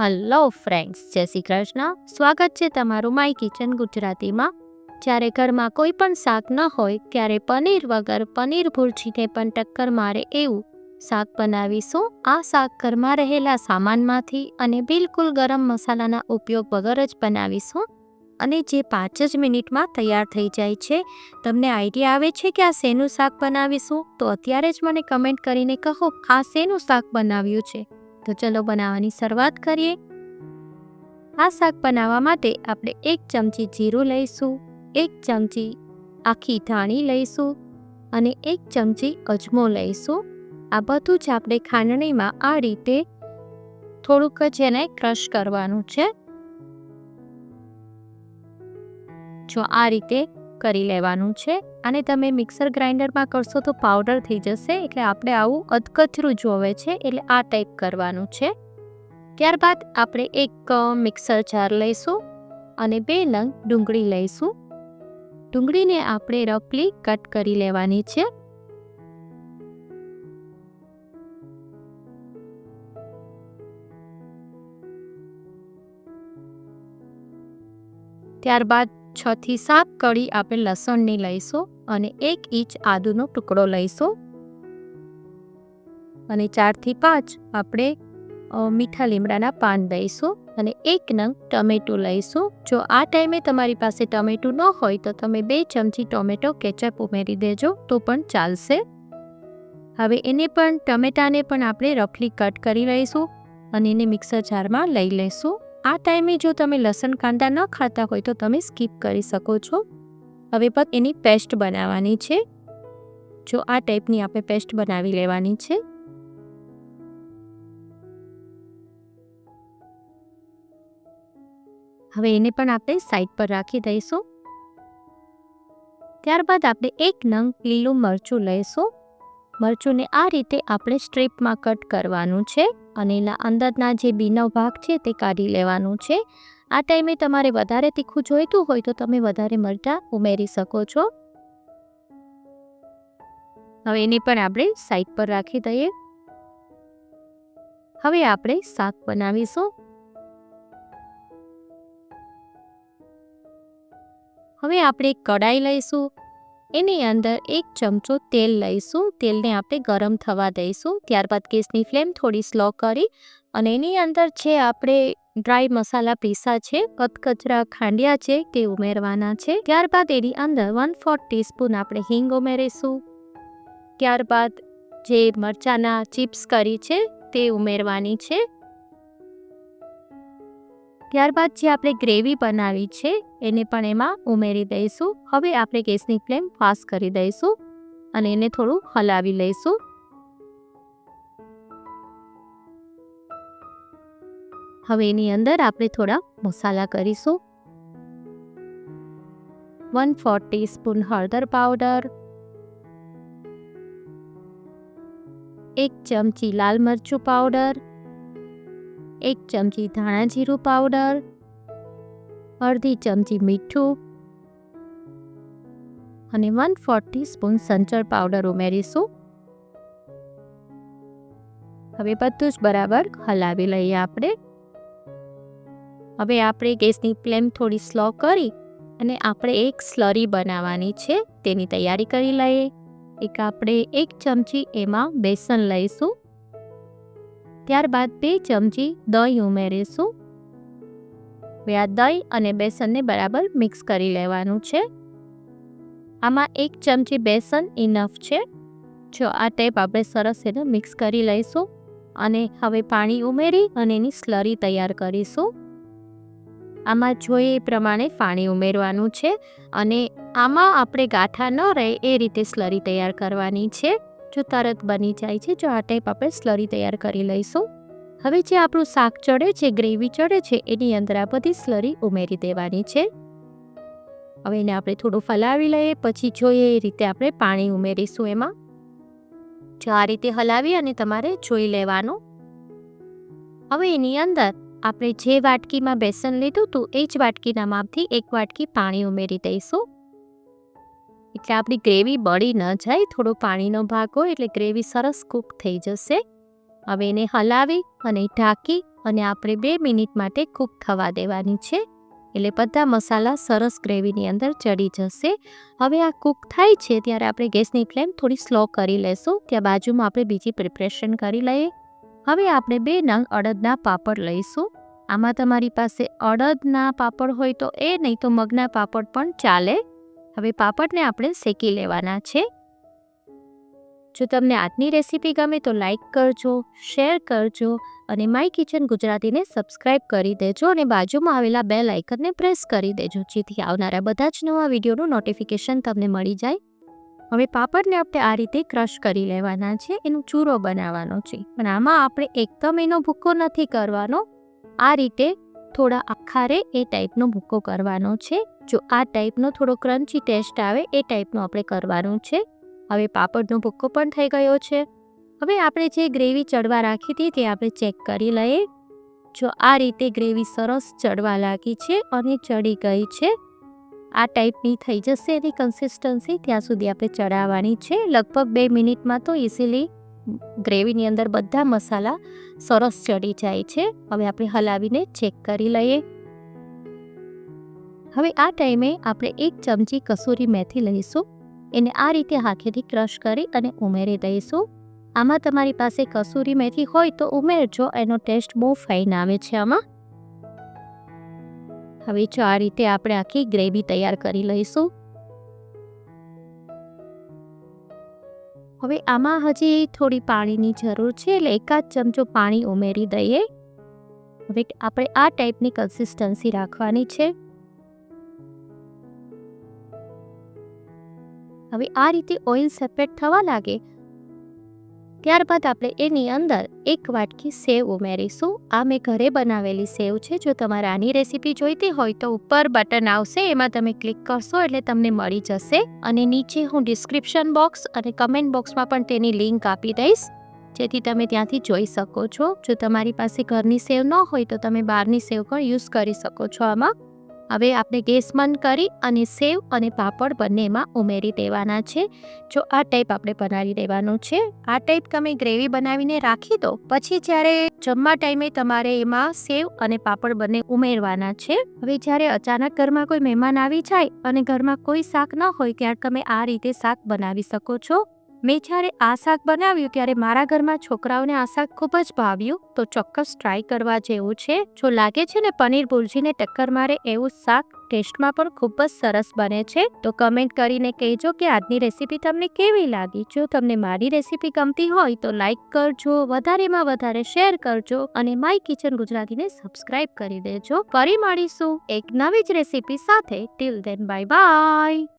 Hello friends જય શ્રી કૃષ્ણ. સ્વાગત છે તમારું માય કિચન ગુજરાતીમાં. જ્યારે ઘરમાં કોઈ પણ શાક ન હોય, ત્યારે પનીર વગર પનીર ભૂરજીને પણ ટક્કર મારે એવું. શાક બનાવીશું. આ શાક ઘરમાં રહેલા સામાનમાંથી અને બિલકુલ ગરમ મસાલાના ઉપયોગ વગર જ બનાવીશું. અને જે પાંચ જ મિનિટમાં તૈયાર થઈ જાય છે. તમને આઈડિયા આવે છે કે આ શેનું શાક બનાવીશું? તો અત્યારે જ મને કમેન્ટ કરીને કહો, આ શેનું શાક બનાવ્યું છે? તો ચલો બનાવવાની શરૂઆત કરીએ. આ શાક બનાવવા માટે આપણે એક ચમચી જીરું લઈશું, એક ચમચી આખી ધાણી લઈશું અને એક ચમચી અજમો લઈશું. આ બધું જ આપણે ખાંડણીમાં આ રીતે થોડુંક જ એને ક્રશ કરવાનું છે. જો આ રીતે કરી લેવાનું છે અને તમે મિક્સર ગ્રાઇન્ડરમાં કરશો તો પાવડર થઈ જશે એટલે આપણે આવું અધકચરું જોવે છે એટલે આ ટાઈપ કરવાનું છે. ત્યારબાદ આપણે એક મિક્સર જાર લઈશું અને બે નંગ ડુંગળી લઈશું. ડુંગળીને આપણે રફલી કટ કરી લેવાની છે. ત્યારબાદ છ થી સાત કળી આપણે લસણની લઈશું અને એક ઇંચ આદુનો ટુકડો લઈશું. અને ચારથી પાંચ આપણે મીઠા લીમડાના પાન દઈશું અને એક નંગ ટમેટું લઈશું. જો આ ટાઈમે તમારી પાસે ટમેટું ન હોય તો તમે બે ચમચી ટોમેટો કેચઅપ ઉમેરી દેજો તો પણ ચાલશે. હવે એને પણ ટમેટાને પણ આપણે રફલી કટ કરી લઈશું અને એને મિક્સર જારમાં લઈ લઈશું. આ ટાઈમે જો તમે લસણ કાંદા ન ખાતા હોય તો તમે સ્કીપ કરી શકો છો. હવે પણ એની પેસ્ટ બનાવવાની છે. જો આ ટાઈપની આપણે પેસ્ટ બનાવી લેવાની છે. હવે એને પણ આપણે સાઈડ પર રાખી દઈશું. ત્યારબાદ આપણે એક નંગ લીલું મરચું લઈશું. મરચુંને આ રીતે આપણે સ્ટ્રીપમાં કટ કરવાનું છે. અને એના અંદરના જે બીનો ભાગ છે તે કાઢી લેવાનું છે. આ ટાઈમે તમારે વધારે તીખું જોઈતું હોય તો તમે વધારે મરચાં ઉમેરી શકો છો. હવે એને પણ આપણે સાઈડ પર રાખી દઈએ. હવે આપણે શાક બનાવીશું. હવે આપણે કડાઈ લઈશું. એની અંદર એક ચમચો તેલ લઈશું. તેલને આપણે ગરમ થવા દઈશું. ત્યારબાદ ગેસની ફ્લેમ થોડી સ્લો કરી અને એની અંદર છે આપણે ડ્રાય મસાલા પીસા છે કચકચરા ખાંડિયા છે તે ઉમેરવાના છે. ત્યારબાદ એની અંદર વન ફોર્થ ટીસ્પૂન આપણે હિંગ ઉમેરીશું. ત્યારબાદ જે મરચાના ચિપ્સ કરી છે તે ઉમેરવાની છે. ત્યારબાદ જે આપણે ગ્રેવી બનાવી છે, એને પણ એમાં ઉમેરી દઈશું. હવે આપણે ગેસની ફ્લેમ ફાસ્ટ કરી દઈશું અને એને થોડું હલાવી લઈશું. હવે એની અંદર આપણે થોડા મસાલા કરીશું. વન ફોર સ્પૂન હળદર પાવડર. એક ચમચી લાલ મરચું પાવડર. એક ચમચી ધાણા જીરું પાવડર અડધી ચમચી મીઠું અને વન ફોર્ટી સ્પૂન સંચર પાવડર ઉમેરીશું. હવે બધું જ બરાબર હલાવી લઈએ આપણે. હવે આપણે ગેસની ફ્લેમ થોડી સ્લો કરી અને આપણે એક સ્લરી બનાવવાની છે, તેની તૈયારી કરી લઈએ. એક આપણે એક ચમચી એમાં બેસન લઈશું. ત્યારબાદ બે ચમચી દહીં ઉમેરીશું. આ દહીં અને બેસનને બરાબર મિક્સ કરી લેવાનું છે. આમાં એક ચમચી બેસન ઇનફ છે. જો આ ટેપ આપણે સરસ એને મિક્સ કરી લઈશું અને હવે પાણી ઉમેરી અને એની સ્લરી તૈયાર કરીશું. આમાં જોઈએ એ પ્રમાણે પાણી ઉમેરવાનું છે અને આમાં આપણે ગાંઠા ન રહે એ રીતે સ્લરી તૈયાર કરવાની છે. જો તરત બની જાય છે, જો આ ટાઈપ આપણે સ્લરી તૈયાર કરી લઈશું. હવે જે આપણું શાક ચડે છે ગ્રેવી ચડે છે, એની અંદર આ બધી સ્લરી ઉમેરી દેવાની છે. હવે એને આપણે થોડું ફલાવી લઈએ, પછી જોઈએ એ રીતે આપણે પાણી ઉમેરીશું એમાં. જો આ રીતે હલાવી અને તમારે જોઈ લેવાનું. હવે એની અંદર આપણે જે વાટકીમાં બેસન લીધું હતું એ જ વાટકીના માપથી એક વાટકી પાણી ઉમેરી દઈશું. એટલે આપણી ગ્રેવી બળી ન જાય, થોડો પાણીનો ભાગ હોય એટલે ગ્રેવી સરસ કૂક થઈ જશે. હવે એને હલાવી અને ઢાંકી અને આપણે બે મિનિટ માટે કૂક થવા દેવાની છે. એટલે બધા મસાલા સરસ ગ્રેવીની અંદર ચડી જશે. હવે આ કૂક થાય છે ત્યારે આપણે ગેસની ફ્લેમ થોડી સ્લો કરી લેશું. ત્યાં બાજુમાં આપણે બીજી પ્રિપરેશન કરી લઈએ. હવે આપણે બે નંગ અડદના પાપડ લઈશું. આમાં તમારી પાસે અડદના પાપડ હોય તો એ, નહીં તો મગના પાપડ પણ ચાલે. હવે પાપડને આપણે શેકી લેવાના છે. જો તમને આજની રેસીપી ગમે તો લાઈક કરજો, શેર કરજો અને માય કિચન ગુજરાતીને સબસ્ક્રાઇબ કરી દેજો અને બાજુમાં આવેલા બે લાઇકનને પ્રેસ કરી દેજો, જેથી આવનારા બધા જ નવા વિડીયોનું નોટિફિકેશન તમને મળી જાય. હવે પાપડને આપણે આ રીતે ક્રશ કરી લેવાના છે, એનો ચૂરો બનાવવાનો છે. પણ આમાં આપણે એકદમ એનો ભૂક્કો નથી કરવાનો. આ રીતે થોડા આખારે એ ટાઈપનો ભૂકો કરવાનો છે. જો આ ટાઈપનો થોડો ક્રન્ચી ટેસ્ટ આવે, એ ટાઈપનો આપણે કરવાનું છે. હવે પાપડનો ભૂકો પણ થઈ ગયો છે. હવે આપણે જે ગ્રેવી ચડવા રાખી હતી તે આપણે ચેક કરી લઈએ. જો આ રીતે ગ્રેવી સરસ ચડવા લાગી છે અને ચડી ગઈ છે, આ ટાઈપની થઈ જશે એની કન્સિસ્ટન્સી ત્યાં સુધી આપણે ચડાવવાની છે. લગભગ બે મિનિટમાં તો ઇઝીલી ગ્રેવીની અંદર બધા મસાલા સરસ ચડી જાય છે. હવે આપણે હલાવીને ચેક કરી લઈએ. હવે આ ટાઈમે આપણે એક ચમચી કસૂરી મેથી લઈશું. એને આ રીતે હાથેથી ક્રશ કરી અને ઉમેરી દઈશું. આમાં તમારી પાસે કસૂરી મેથી હોય તો ઉમેરજો, એનો ટેસ્ટ બહુ ફાઇન આવે છે આમાં. હવે જો આ રીતે આપણે આખી ગ્રેવી તૈયાર કરી લઈશું. હવે આમાં હજી થોડી પાણીની જરૂર છે એટલે એકાદ ચમચો પાણી ઉમેરી દઈએ. હવે આપણે આ ટાઈપની કન્સિસ્ટન્સી રાખવાની છે. હવે આ રીતે ઓઇલ સેપરેટ થવા લાગે ત્યારબાદ આપણે એની અંદર એક વાટકી સેવ ઉમેરીશું. આ મેં ઘરે બનાવેલી સેવ છે, જો તમારે આની રેસીપી જોઈતી હોય તો ઉપર બટન આવશે, એમાં તમે ક્લિક કરશો એટલે તમને મળી જશે. અને નીચે હું ડિસ્ક્રિપ્શન બોક્સ અને કમેન્ટ બોક્સમાં પણ તેની લિંક આપી દઈશ. જેથી તમે ત્યાંથી જોઈ શકો છો. જો તમારી પાસે ઘરની સેવ ન હોય તો તમે બહારની સેવ પણ યુઝ કરી શકો છો આમાં. હવે આપણે ગેસ બંધ કરી અને સેવ અને પાપડ બંનેમાં ઉમેરી દેવાના છે. જો આ ટાઈપ આપણે બનાવી દેવાનું છે, આ ટાઈપ તમે ગ્રેવી બનાવીને રાખી દો. પછી જ્યારે જમવા ટાઈમે તમારે એમાં સેવ અને પાપડ બંને ઉમેરવાના છે. હવે જ્યારે અચાનક ઘરમાં કોઈ મહેમાન આવી જાય અને ઘરમાં કોઈ શાક ન હોય, ત્યારે તમે આ રીતે શાક બનાવી શકો છો. મેં જ્યારે આ શાક બનાવ્યું, ત્યારે મારા ઘરમાં છોકરાઓને આ શાક ખૂબ જ ભાવ્યું. તો ચોક્કસ ટ્રાય કરવા જેવું છે. જો લાગે છે ને પનીર ભુરજીને ટક્કર મારે, એવું શાક ટેસ્ટમાં પણ ખૂબ જ સરસ બને છે. તો કમેન્ટ કરીને કહેજો કે આજની રેસીપી તમને કેવી લાગી? જો તમને મારી રેસીપી ગમતી હોય, તો લાઇક કરજો, વધારેમાં વધારે શેર કરજો અને માય કિચન ગુજરાતીને સબસ્ક્રાઇબ કરી દેજો. ફરી મળીશું એક નવી જ રેસીપી સાથે. ટિલ દેન બાય બાય